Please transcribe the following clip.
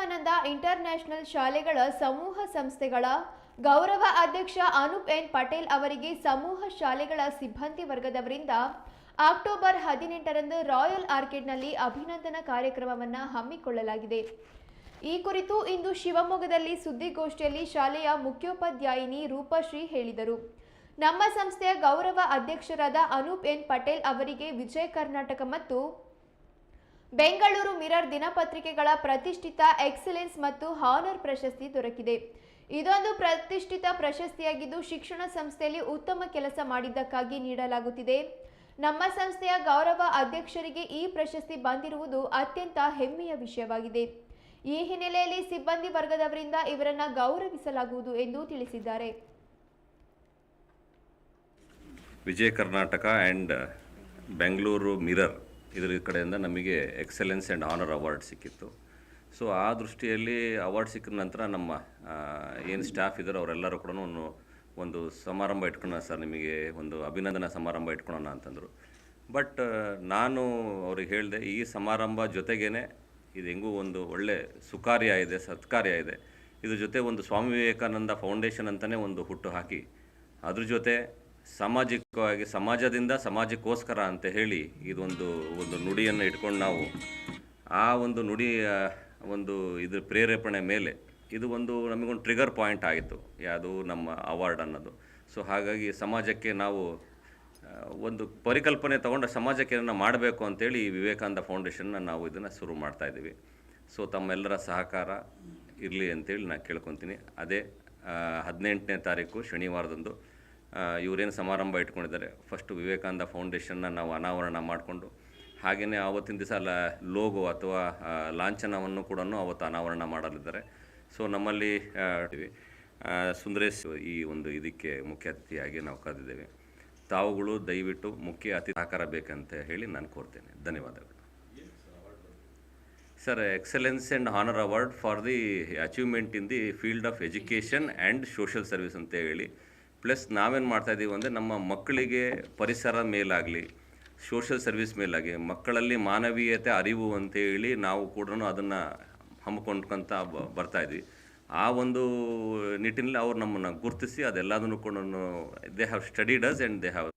Vivekananda international ಶಾಲೆಗಳ ಸಮೂಹ ಸಂಸ್ಥೆಗಳ ಗೌರವ ಅಧ್ಯಕ್ಷ ಅನೂಪ್ ಎನ್ ಪಟೇಲ್ ಅವರಿಗೆ ಸಮೂಹ ಶಾಲೆಗಳ ಸಿಬ್ಬಂದಿ ವರ್ಗದವರಿಂದ ಅಕ್ಟೋಬರ್ ಹದಿನೆಂಟರಂದು ರಾಯಲ್ ಆರ್ಕಿಡ್ನಲ್ಲಿ ಅಭಿನಂದನಾ ಕಾರ್ಯಕ್ರಮವನ್ನು ಹಮ್ಮಿಕೊಳ್ಳಲಾಗಿದೆ. ಈ ಕುರಿತು ಇಂದು ಶಿವಮೊಗ್ಗದಲ್ಲಿ ಸುದ್ದಿಗೋಷ್ಠಿಯಲ್ಲಿ ಶಾಲೆಯ ಮುಖ್ಯೋಪಾಧ್ಯಾಯಿನಿ ರೂಪಶ್ರೀ ಹೇಳಿದರು. ನಮ್ಮ ಸಂಸ್ಥೆಯ ಗೌರವ ಅಧ್ಯಕ್ಷರಾದ ಅನೂಪ್ ಎನ್ ಪಟೇಲ್ ಅವರಿಗೆ ವಿಜಯ ಕರ್ನಾಟಕ ಮತ್ತು ಬೆಂಗಳೂರು ಮಿರರ್ ದಿನಪತ್ರಿಕೆಗಳ ಪ್ರತಿಷ್ಠಿತ ಎಕ್ಸಲೆನ್ಸ್ ಮತ್ತು ಹಾನರ್ ಪ್ರಶಸ್ತಿ ದೊರಕಿದೆ. ಇದೊಂದು ಪ್ರತಿಷ್ಠಿತ ಪ್ರಶಸ್ತಿಯಾಗಿದ್ದು ಶಿಕ್ಷಣ ಸಂಸ್ಥೆಯಲ್ಲಿ ಉತ್ತಮ ಕೆಲಸ ಮಾಡಿದ್ದಕ್ಕಾಗಿ ನೀಡಲಾಗುತ್ತಿದೆ. ನಮ್ಮ ಸಂಸ್ಥೆಯ ಗೌರವ ಅಧ್ಯಕ್ಷರಿಗೆ ಈ ಪ್ರಶಸ್ತಿ ಬಂದಿರುವುದು ಅತ್ಯಂತ ಹೆಮ್ಮೆಯ ವಿಷಯವಾಗಿದೆ. ಈ ಹಿನ್ನೆಲೆಯಲ್ಲಿ ಸಿಬ್ಬಂದಿ ವರ್ಗದವರಿಂದ ಇವರನ್ನ ಗೌರವಿಸಲಾಗುವುದು ಎಂದು ತಿಳಿಸಿದ್ದಾರೆ. ವಿಜಯ ಕರ್ನಾಟಕ ಆ್ಯಂಡ್ ಬೆಂಗಳೂರು ಮಿರರ್ ಇದರ ಕಡೆಯಿಂದ ನಮಗೆ ಎಕ್ಸಲೆನ್ಸ್ ಆ್ಯಂಡ್ ಆನರ್ ಅವಾರ್ಡ್ ಸಿಕ್ಕಿತ್ತು. ಸೊ, ಆ ದೃಷ್ಟಿಯಲ್ಲಿ ಅವಾರ್ಡ್ ಸಿಕ್ಕಿದ ನಂತರ ನಮ್ಮ ಏನು ಸ್ಟಾಫ್ ಇದ್ದಾರೆ ಅವರೆಲ್ಲರೂ ಕೂಡ ಒಂದು ಒಂದು ಸಮಾರಂಭ ಇಟ್ಕೊಳ್ಳೋಣ ಸರ್, ನಿಮಗೆ ಒಂದು ಅಭಿನಂದನಾ ಸಮಾರಂಭ ಇಟ್ಕೊಳ್ಳೋಣ ಅಂತಂದರು. ಬಟ್ ನಾನು ಅವ್ರಿಗೆ ಹೇಳಿದೆ, ಈ ಸಮಾರಂಭ ಜೊತೆಗೇ ಇದು ಹೆಂಗೂ ಒಂದು ಒಳ್ಳೆ ಸುಕಾರ್ಯ ಇದೆ, ಸತ್ಕಾರ್ಯ ಇದೆ. ಇದ್ರ ಜೊತೆ ಒಂದು ಸ್ವಾಮಿ ವಿವೇಕಾನಂದ ಫೌಂಡೇಶನ್ ಅಂತಲೇ ಒಂದು ಹುಟ್ಟು ಹಾಕಿ, ಅದ್ರ ಜೊತೆ ಸಾಮಾಜಿಕವಾಗಿ, ಸಮಾಜದಿಂದ ಸಮಾಜಕ್ಕೋಸ್ಕರ ಅಂತ ಹೇಳಿ ಇದೊಂದು, ಒಂದು ನುಡಿಯನ್ನು ಇಟ್ಕೊಂಡು ನಾವು ಆ ಒಂದು ನುಡಿಯ ಒಂದು ಇದ್ರ ಪ್ರೇರೇಪಣೆ ಮೇಲೆ ಇದು ಒಂದು ನಮಗೊಂದು ಟ್ರಿಗರ್ ಪಾಯಿಂಟ್ ಆಯಿತು ಯಾವುದು ನಮ್ಮ ಅವಾರ್ಡ್ ಅನ್ನೋದು. ಸೊ ಹಾಗಾಗಿ ಸಮಾಜಕ್ಕೆ ನಾವು ಒಂದು ಪರಿಕಲ್ಪನೆ ತಗೊಂಡು ಸಮಾಜಕ್ಕೆ ಏನನ್ನ ಮಾಡಬೇಕು ಅಂತೇಳಿ ಈ ವಿವೇಕಾನಂದ ಫೌಂಡೇಶನ್ನ ನಾವು ಇದನ್ನು ಶುರು ಮಾಡ್ತಾ ಇದ್ದೀವಿ. ಸೊ ತಮ್ಮೆಲ್ಲರ ಸಹಕಾರ ಇರಲಿ ಅಂತೇಳಿ ನಾನು ಕೇಳ್ಕೊತೀನಿ. ಅದೇ ಹದಿನೆಂಟನೇ ತಾರೀಕು ಶನಿವಾರದಂದು ಇವರೇನು ಸಮಾರಂಭ ಇಟ್ಕೊಂಡಿದ್ದಾರೆ? ಫಸ್ಟು ವಿವೇಕಾನಂದ ಫೌಂಡೇಶನ್ನ ನಾವು ಅನಾವರಣ ಮಾಡಿಕೊಂಡು ಹಾಗೆಯೇ ಆವತ್ತಿನ ದಿವಸ ಲ, ಲೋಗೋ ಅಥವಾ ಲಾಂಛನವನ್ನು ಕೂಡ ಅವತ್ತು ಅನಾವರಣ ಮಾಡಲಿದ್ದಾರೆ. ಸೊ ನಮ್ಮಲ್ಲಿ ಸುಂದರೇಶ್ ಈ ಒಂದು ಇದಕ್ಕೆ ಮುಖ್ಯ ಅತಿಥಿಯಾಗಿ ನಾವು ಕರೆದಿದ್ದೇವೆ. ತಾವುಗಳು ದಯವಿಟ್ಟು ಮುಖ್ಯ ಅತಿಥಿ ಆಕಾರ ಬೇಕಂತ ಹೇಳಿ ನಾನು ಕೋರ್ತೇನೆ. ಧನ್ಯವಾದಗಳು. Sir excellence and honour award for the achievement in the field of education and social service ಅಂತ ಹೇಳಿ ಪ್ಲಸ್ ನಾವೇನು ಮಾಡ್ತಾ ಇದ್ದೀವಿ ಅಂದರೆ ನಮ್ಮ ಮಕ್ಕಳಿಗೆ ಪರಿಸರ ಮೇಲಾಗಲಿ ಸೋಷಿಯಲ್ ಸರ್ವಿಸ್ ಮೇಲಾಗಿ ಮಕ್ಕಳಲ್ಲಿ ಮಾನವೀಯತೆ ಅರಿವು ಅಂತೇಳಿ ನಾವು ಕೂಡ ಅದನ್ನು ಹಮ್ಮಿಕೊಂಡ್ಕೊಂತ ಬ, ಬರ್ತಾ ಇದ್ವಿ. ಆ ಒಂದು ನಿಟ್ಟಿನಲ್ಲಿ ಅವ್ರು ನಮ್ಮನ್ನು ಗುರುತಿಸಿ ಅದೆಲ್ಲದನ್ನು ಕೂಡ they have studied us and they have